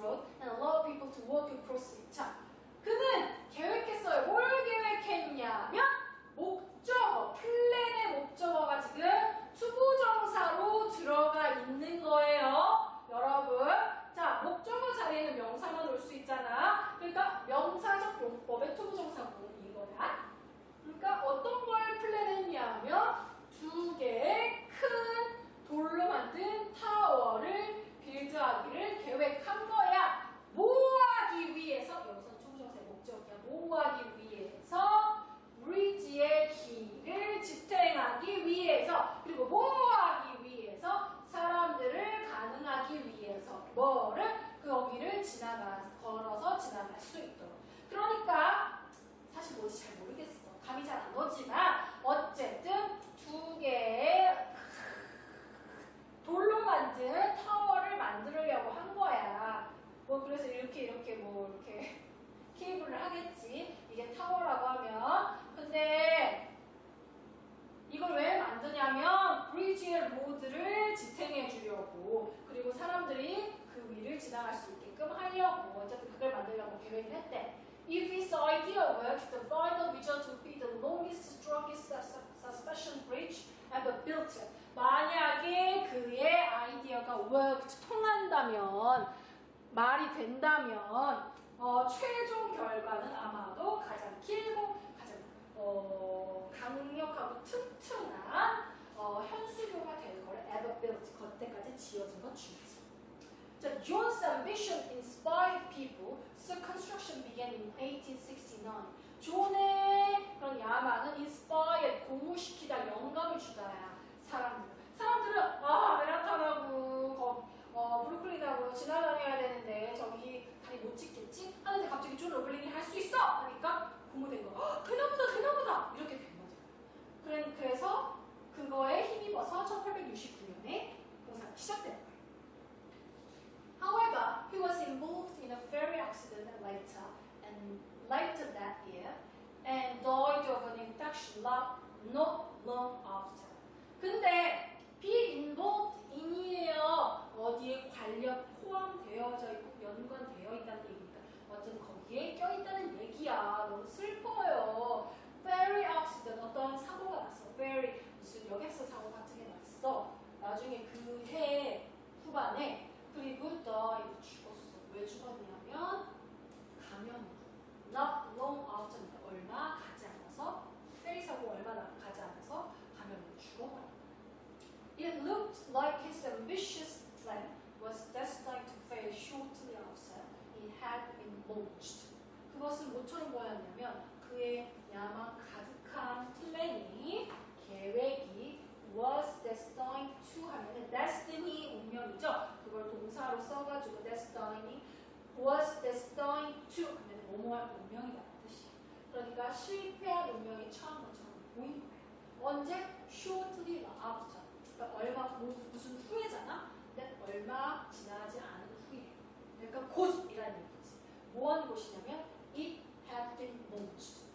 road and allow people to walk across it. 자, 그는 계획했어요. 뭘 계획했냐면 목적어, 플랜의 목적어가 지금 투부정사로 들어가 있는 거예요. 여러분, 자, 목적어 자리에는 명사만 올 수 있잖아. 그러니까 명사적 용법의 투부정사구는 이거야. 그러니까 어떤 걸 플랜했냐면 두 개의 큰 돌로 만든 타워를 빌드하기를 계획한 거야. 뭐 하기 위해서 여기서 투부정사의 목적이야. 뭐 하기 위해서 브리지의 길을 지탱하기 위해서 그리고 뭐 하기 위해서 사람들을 가능하기 위해서 뭐를 그 거기를 지나가 걸어서 지나갈 수 있도록 그러니까 사실 뭔지 잘 모르겠어 감이 잘 안 오지만 어쨌든 두 개의 돌로 만든 타워를 만들려고 한 거야 뭐 그래서 이렇게 이렇게 뭐 이렇게 케이블을 하겠지. 이게 타워라고 하면. 근데 이걸 왜 브리지의 로드를 지탱해 주려고 그리고 사람들이 그 위를 지나갈 수 있게끔 하려고 어쨌든 그걸 만들려고 계획을 했대. If this idea works, the final result would be the longest, strongest sus- suspension bridge ever built. 만약에 그의 아이디어가 worked, 통한다면, 말이 된다면, 어, 최종 결과는 아마도 가장 길고 가장 어, 강력하고 튼튼한 어, 현수교가 될 거를 ever built 그때까지 지어진 것 중에서 자, John's ambition inspired people, so construction began in 1869. 존의 그런 야망은 inspired, 고무시키다, 영감을 주다야, 사람들. 사람들은, 아, 메라탄하고, 거, 어, 브루클린하고 지나다녀야 되는데, 저기 다리 못 찍겠지? 하는데 갑자기 존 로블링이 할 수 있어! 하니까 고무된 거. 헉, 되나보다, 되나보다! 이렇게 된 거죠. 그래, 그래서 그거에 힘입어서 1869년에 공사가 시작된 거예요. However, he was involved in a ferry accident later, and later that year, and died of an infection not, long after. 근데 be involved in이에요. 어디에 관련 포함되어져 있고 연관되어 있다는 얘기니까 어쨌든 거기에 껴있다는 얘기야. 너무 슬퍼요. ferry accident 어떤 사고가 났어. ferry 무슨 여객선 사고 같은 게 났어. 나중에 그 해 후반에 그리고 died 죽었어. 왜 죽었냐면 감염으로. Not long after니까 얼마 가지 않아서 페리 사고 얼마 나- 가지 않아서 감염으로 죽어버려. It looked like his ambitious plan was destined to fail shortly after it had been launched. 그것은 모처럼 뭐였냐면 그의 야망 가득한 플랜이 계획이 was destined to 하면은 운명이죠. 그걸 동사로 써가지고 destiny was destined to 하면 뭐뭐할 운명이라는 뜻이에요. 그러니까 실패한 운명이 처한 것처럼 보인 거예요. 언제? shortly after. 그러니까 얼마 뭐, 무슨 후에잖아. 근데 얼마 지나지 않은 후에. 그러니까 곧이라는 얘기지. 뭐한 곳이냐면 it had been launched.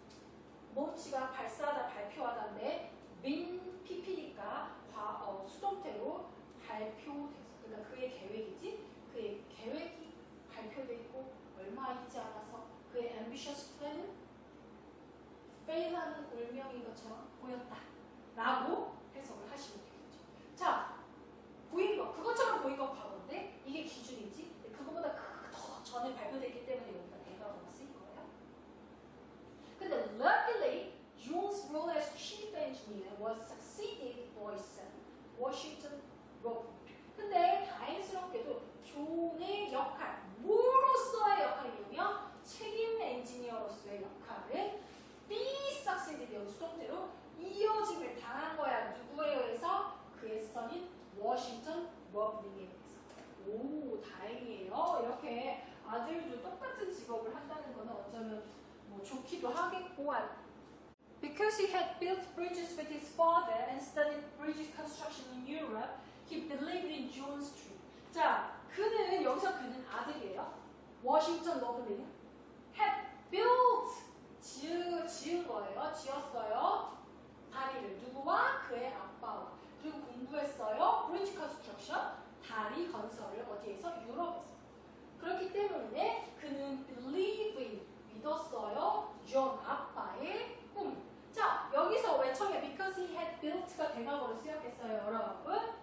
아들도 똑같은 직업을 한다는 거는 어쩌면 뭐 좋기도 하겠고 Because he had built bridges with his father and studied bridge construction in Europe, he believed in John's dream. 자, 그는 여기서 그는 아들이에요. 워싱턴 러블링 had built 지으, 지은 거예요. 지었어요. 때문에 그는 believe in 믿었어요. 존 아빠의 꿈. 자 여기서 왜 처음에 because he had built가 대각으로 쓰였겠어요, 여러분?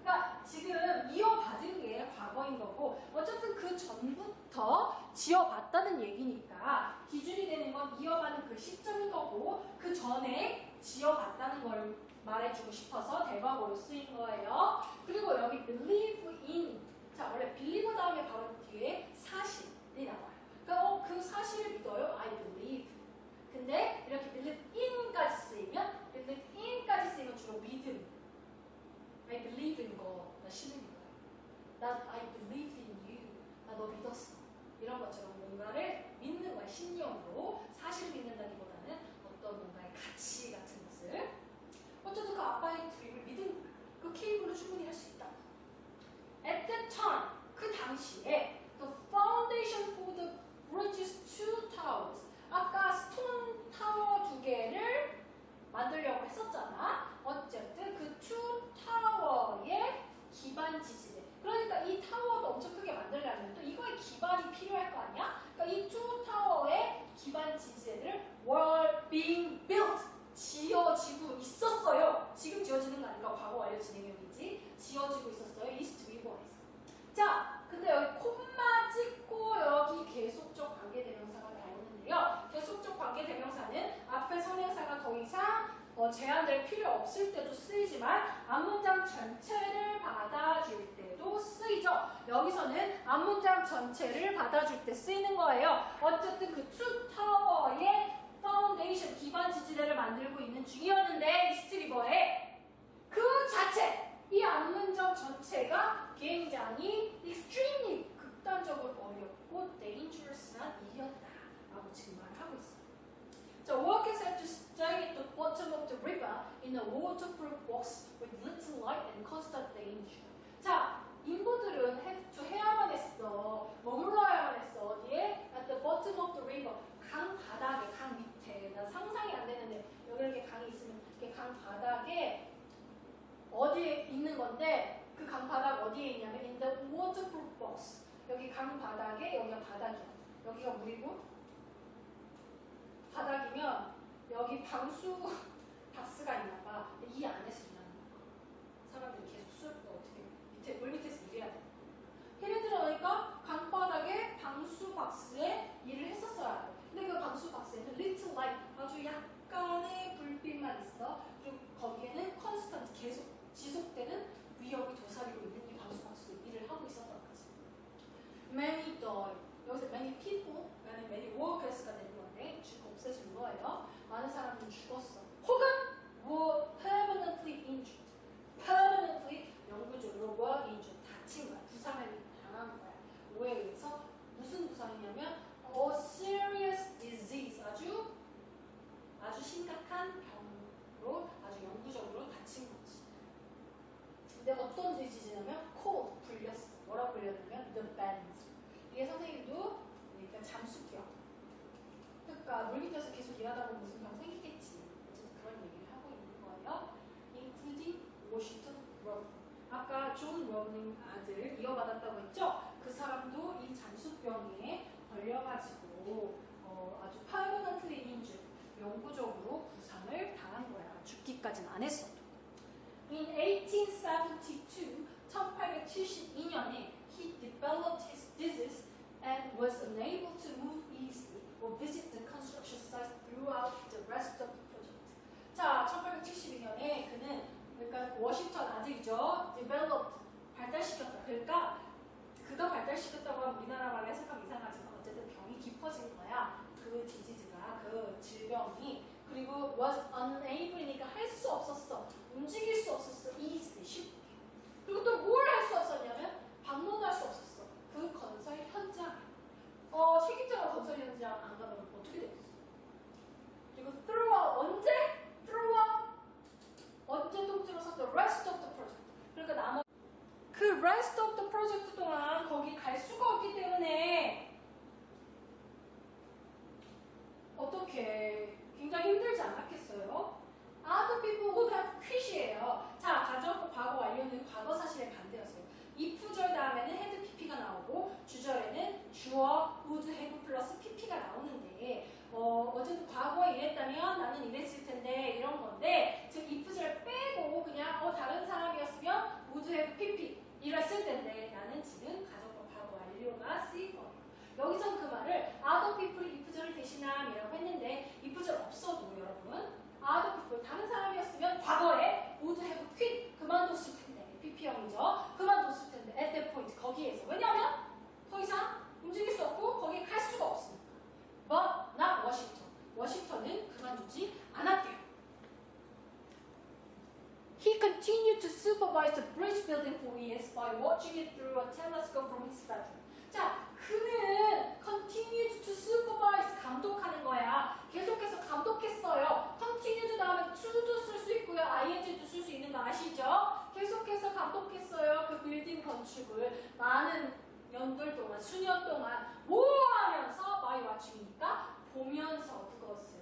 그러니까 지금 이어받은 게 과거인 거고 어쨌든 그 전부터 지어봤다는 얘기니까 기준이 되는 건 이어가는 그 시점인 거고 그 전에 지어봤다는 걸 말해주고 싶어서 대박으로 쓰인 거예요. 그리고 여기 believe in 자 원래 believe 다음에 바로 뒤에 사실이 나와요. 그러니까 어, 그 사실을 믿어요. I believe. 근데 이렇게 believe in까지 쓰이면 believe in까지 쓰이면 주로 믿음. I believe in God. 나 신은 거야. 난 I believe in you. 나 너 믿었어. 이런 것처럼 뭔가를 믿는 거야. 신념으로. 사실을 믿는다기보다는 어떤 뭔가의 가치 같은 것을. 어쨌든 그 아빠의 드립을 믿은 거야. 그 케이블로 충분히 할 수 있다. At that time, 그 당시에 the foundation for the bridge's two towers. 아까 스톤 타워 두 개를 만들려고 했었잖아. 어쨌든 그 투 타워의 기반 지지대. 그러니까 이 타워도 엄청 크게 만들려면 또 이거의 기반이 필요할 거 아니야? 그러니까 이 투 타워의 기반 지지대를 were being built 지어지고 있었어요. 지금 지어지는 거 아니까 과거 완료 진행형이지. 지어지고 있었어요. 이스트 리버에서. 자, 근데 여기 콤마 찍고 여기 계속적 관계대명사가 나오는데요. 계속적 관계대명사는 앞에 선행사가 더 이상 어, 제한될 필요 없을 때도 쓰이지만 앞문장 전체를 받아줄 때도 쓰이죠. 여기서는 앞문장 전체를 받아줄 때 쓰이는 거예요. 어쨌든 그 투 타워의 파운데이션 기반 지지대를 만들고 있는 중이었는데 이스트리버에 이 앞문장 전체가 굉장히 extremely 극단적으로 어렵고 dangerous한 일이었다라고 지금 말하고 있어요. 자, workers had to stay at the bottom of the river in a waterproof box with little light and constant danger. 자, 인부들은 to 해야만 했어. 머물러야만 했어. 어디에? At the bottom of the river. 강 바닥에, 강 밑에. 나 상상이 안 되는데 여기 이렇게 강이 있으면 이렇게 강 바닥에 어디에 있는 건데 그 강 바닥 어디에 있냐면 in the waterproof box. 여기 강 바닥에 여기가 바닥이야. 여기가 물이고 바닥이면 여기 방수 박스가 있나 봐. 이 안에서 일하는 거야. 사람들이 계속 수업 어떻게 밑에 물 밑에서 일해야 돼. 걔네들은 그러니까 강바닥에 방수 박스에 일을 했었어야 돼. 근데 그 방수 박스에는 little light 아주 약간의 불빛만 있어. 그리고 거기에는 constant 계속 지속되는 위협이 도사리고 있는 이 방수 박스 일을 하고 있었던 거지. Many died. 여기서 many people, 아니 many workers가 되는 건데 쭉 없애준 거예요. 많은 사람들이 죽었어. 혹은 were permanently injured. permanently 영구적으로 were injured. 다친 거야. 부상을 당한 거야. 뭐에 의해서? 무슨 부상이냐면 a serious disease. 아주 아주 심각한 병으로 아주 영구적으로 다친 거지. 근데 어떤 디지즈냐면 cold 불렸어. 뭐라고 불렸냐면 the bends. 이게 선생님도 그러니까 잠수병. 그러니까 물 밑에서 계속 일하다 보면 무슨 병 생기겠지. 어쨌든 그런 얘기를 하고 있는 거예요. including Washington Road. 아까 존 러닝 아들 이어받았다고 했죠? 그 사람도 이 잠수병에 걸려가지고 어, 아주 permanently injured, 영구적으로 부상을 당한 거야. 죽기까지는 안 했어도. In 1872, 1872년에 he developed his disease and was unable to move easily or visit the construction site throughout the rest of the project. 자, 1872년에 그는 그러니까 워싱턴 아들이죠. developed 발달시켰다. 그러니까 그가 발달시켰다고 하면 우리나라 말로 해석하면 이상하지만 어쨌든 병이 깊어진 거야. 그 디지즈가 그 질병이 그리고 was unable이니까 할 수 없었어. 움직일 수 없었어. easily 쉽게. 그리고 또 뭘 할 수 없었냐면 방문할 수 없었어. 그 건설 현장. 어, 책임자가 건설 현장 안 가면 어떻게 되겠어? 그리고 throughout 언제? throughout 언제 통틀어서 the rest of the project. 그러니까 나머지 그 rest of the project 동안 거기 갈 수가 없기 때문에 PP가 나오는데 어, 어쨌든 과거에 이랬다면 나는 이랬을 텐데 이런 건데 즉 if를 빼고 그냥 어, 다른 사람이었으면 would have PP 이랬을 텐데 나는 지금 가정법 과거 완료가 거예요. 여기서 그 말을 other people이 if절을 대신함이라고 했는데 if절 없어도 여러분 other people 다른 사람이었으면 과거에 would have quit 그만뒀을 텐데 PP형이죠. 그만뒀을 텐데 at that point 거기에서 왜냐하면 더 이상 움직일 수 없고 거기에 갈 수가 없으니까. But not Washington. 워싱턴은 그만두지 않았대요. He continued to supervise the bridge building for years by watching it through a telescope from his bedroom. 자, 그는 continued to supervise 감독하는 거야. 계속해서 감독했어요. continued 다음에 to도 쓸 수 있고요. ing도 쓸 수 있는 거 아시죠? 계속해서 감독했어요. 그 빌딩 건축을 많은 년들 동안, 수년 동안 뭐 하면서 by watching이니까 보면서 그것을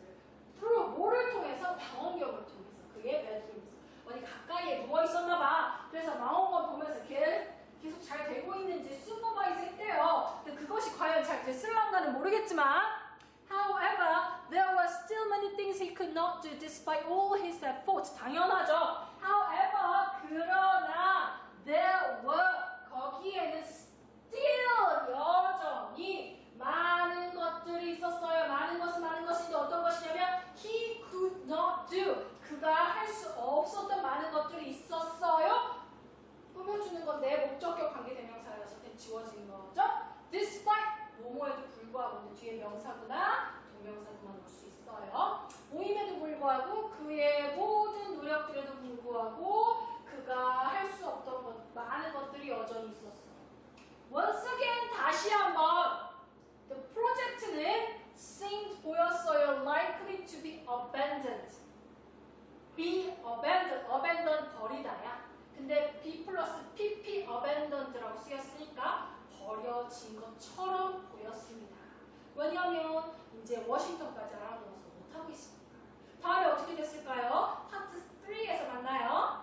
through 뭐를 통해서 망원경을 통해서 그의 베드룸에서 어디 가까이에 누워 있었나 봐. 그래서 망원경 보면서 걔 계속 잘 되고 있는지 슈퍼바이즈 했대요. 근데 그것이 과연 잘 됐을랑가는 모르겠지만 However, there were still many things he could not do despite all his efforts. 당연하죠. However, 그러나 there were 거기에는 still 여전히 많은 것들이 있었어요. 많은 것은 많은 것인데 어떤 것이냐면 he could not do 그가 할 수 없었던 많은 것들이 있었어요. 꾸며주는 건데 목적격 관계대명사여서 지워진 거죠. Despite 뭐뭐에도 불구하고 뒤에 명사구나 동명사구만 올 수 있어요. 모임에도 불구하고 그의 모든 노력들에도 불구하고 그가 할 수 없던 것 많은 것들이 여전히 있었어요. Once again 다시 한번 The project는 seemed 보였어요 likely to be abandoned. be abandoned, abandon 버리다야. 근데 be 플러스 pp abandoned라고 쓰였으니까 버려진 것처럼 보였습니다. 왜냐하면 이제 워싱턴까지 알아보면서 못하고 있으니까. 다음에 어떻게 됐을까요? 파트 3에서 만나요.